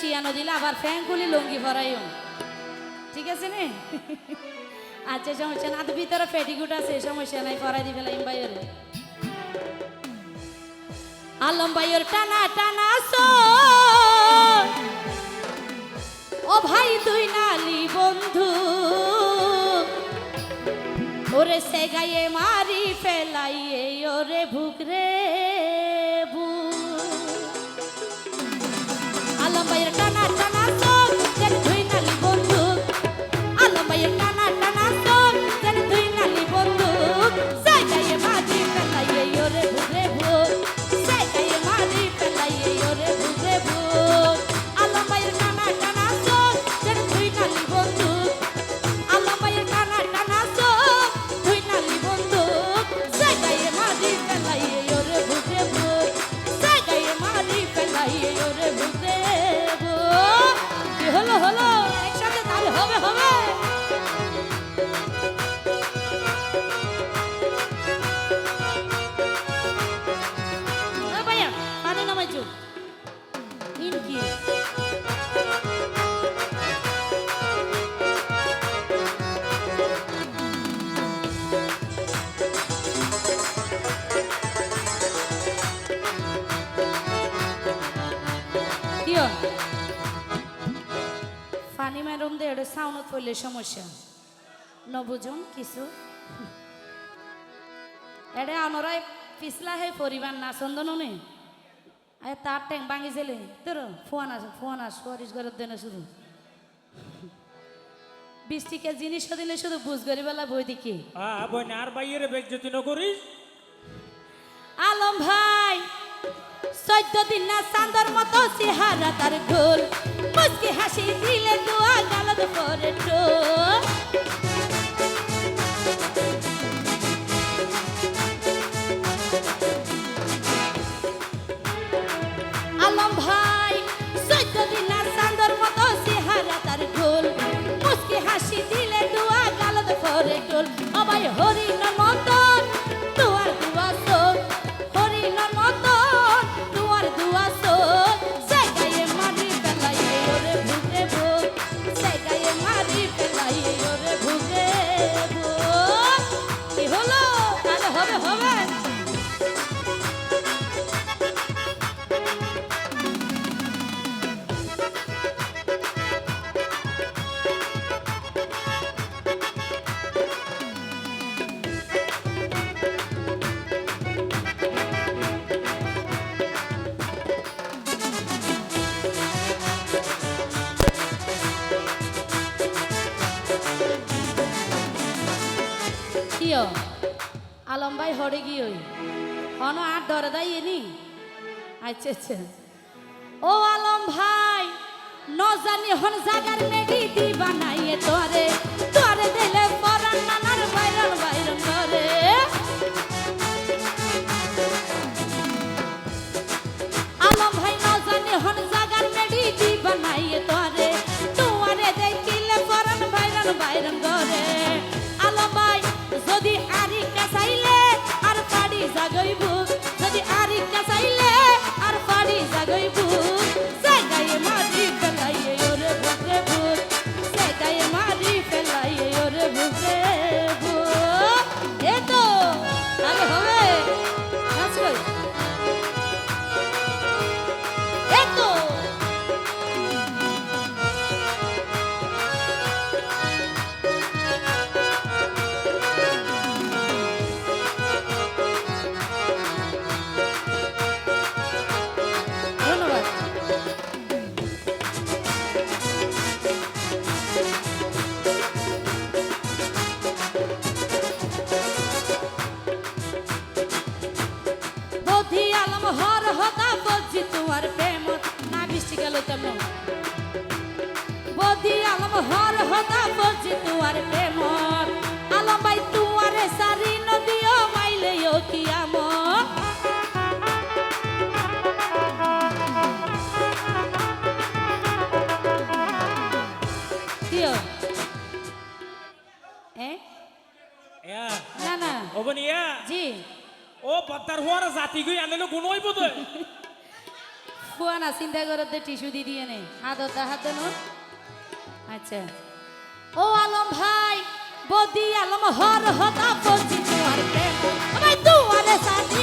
চিয়ানো দিলে আবার ফ্যান খুলি লুঙ্গি ভরাইও। ঠিক আছে নে? আচ্ছা সমস্যা না আর ভিতরে পেটিকুট আছে, সমস্যা নাই, ভরাই দিবে লাইম বাইয়ের আলম টানা টানা সো ও ভাই তুই নালি বন্ধু। ওরে সে গায়ে মারি ফেলাইয়ে, ওরে ভুক রে। ভাইয়ের টানা টানা কিয় ফানি ম্যাডাম দে এটা সাউন্ড পড়লে সমস্যা। ন বুঝুন কিছু? এডে অনরাই পিছলা হে পরিবার না চন্দন নে আয় তার ট্যাং ভাঙি ছেলে তোর ফোন আস ফোন আস পরিস করে দেনে শুধু। বিশ টিকা জিনিস দিলে শুধু বুঝ করি বেলা বই বই আর বাইয়ের বেজ্জতি নকরিস আলম ভাই! চোদ্দ দিন না চান্দর মতো চেহারা তার ঢোল। মুসকি হাসি দিলে গালত পরে কিয় আলম ভাই হরে গিয়ে হন আর ধরে দাই এনি আচ্ছা আচ্ছা। ও আলম ভাই নজানি জানি হন জাগার মেডি দি বানাইয়ে তোরে। তোরে দিলে বলছি তোমার প্রেম আলম ভাই তোমারে সারি নদীও মাইলে কি আমর। না না। অবনিয়া জি। ও পত্তার হওয়ার জাতি গই আনলে গুণ হইব তো ফুয়া না চিন্তা করো তো টিস্যু দি দিয়ে নে? হাত হতা হাত নো? আচ্ছা। ও আলম ভাই বদি আলম হর হতা বলছি তোমার প্রেম। ভাই দুয়ারে সাথী